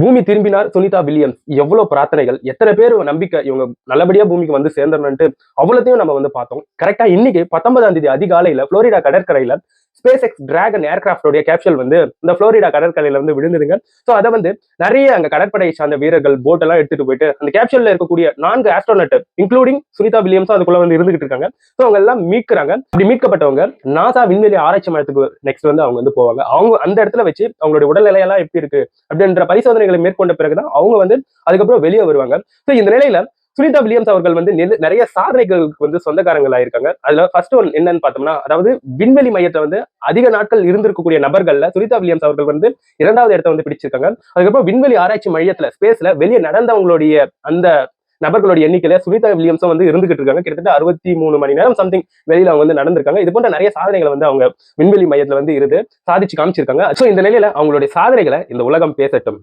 பூமி திரும்பினார் சுனிதா வில்லியம்ஸ். எவ்வளவு பிரார்த்தனைகள் எத்தனை பேர் நம்பிக்கை இவங்க நல்லபடியா பூமிக்கு வந்து சேர்ந்தணும்ட்டு அவ்வளோத்தையும் நம்ம வந்து பார்த்தோம். கரெக்டா இன்னைக்கு பத்தொன்பதாம் தேதி அதிகாலையில புளோரிடா கடற்கரையில ஸ்பேஸ் எக்ஸ் டிராகன் ஏர்கிராஃப்டோடைய கேப்சல் வந்து இந்த புளோரிடா கடற்கரையில வந்து விழுந்ததுங்க. ஸோ அதை வந்து நிறைய அங்க கடற்படை சார்ந்த வீரர்கள் போட் எல்லாம் எடுத்துட்டு போயிட்டு அந்த கேப்சல்ல இருக்கக்கூடிய நான்கு ஆஸ்ட்ரோனட் இன்க்ளூடிங் சுனிதா வில்லியம்ஸும் அதுக்குள்ள வந்து இருந்துகிட்டு இருக்காங்க. ஸோ அவங்க எல்லாம் மீட்கிறாங்க. அப்படி மீட்கப்பட்டவங்க நாசா விண்வெளி ஆராய்ச்சி மையத்துக்கு நெக்ஸ்ட் வந்து அவங்க வந்து போவாங்க. அவங்க அந்த இடத்துல வச்சு அவங்களுடைய உடல்நிலையெல்லாம் எப்படி இருக்கு அப்படின்ற பரிசோதனை பரிசோதனைகளை மேற்கொண்ட பிறகுதான் அவங்க வந்து அதுக்கப்புறம் வெளியே வருவாங்க. ஸோ இந்த நிலையில சுனிதா வில்லியம்ஸ் அவர்கள் வந்து நிறைய சாதனைகளுக்கு வந்து சொந்தக்காரங்களா இருக்காங்க அதுல ஃபர்ஸ்ட் ஒன் என்னன்னு பார்த்தோம்னா அதாவது விண்வெளி மையத்தை வந்து அதிக நாட்கள் இருந்திருக்கக்கூடிய நபர்கள்ல சுனிதா வில்லியம்ஸ் அவர்கள் வந்து இரண்டாவது இடத்த வந்து பிடிச்சிருக்காங்க. அதுக்கப்புறம் விண்வெளி ஆராய்ச்சி மையத்துல ஸ்பேஸ்ல வெளியே நடந்தவங்களுடைய அந்த நபர்களுடைய எண்ணிக்கையில சுனிதா வில்லியம்ஸும் வந்து இருந்துகிட்டு இருக்காங்க. கிட்டத்தட்ட அறுபத்தி மூணு மணி நேரம் சம்திங் வெளியில அவங்க வந்து நடந்திருக்காங்க. இது போன்ற நிறைய சாதனைகளை வந்து அவங்க விண்வெளி மையத்துல வந்து இருந்து சாதிச்சு காமிச்சிருக்காங்க. ஸோ இந்த நிலையில அவங்களுடைய சாதனைகளை இந்த உலகம் பேசட்டும்.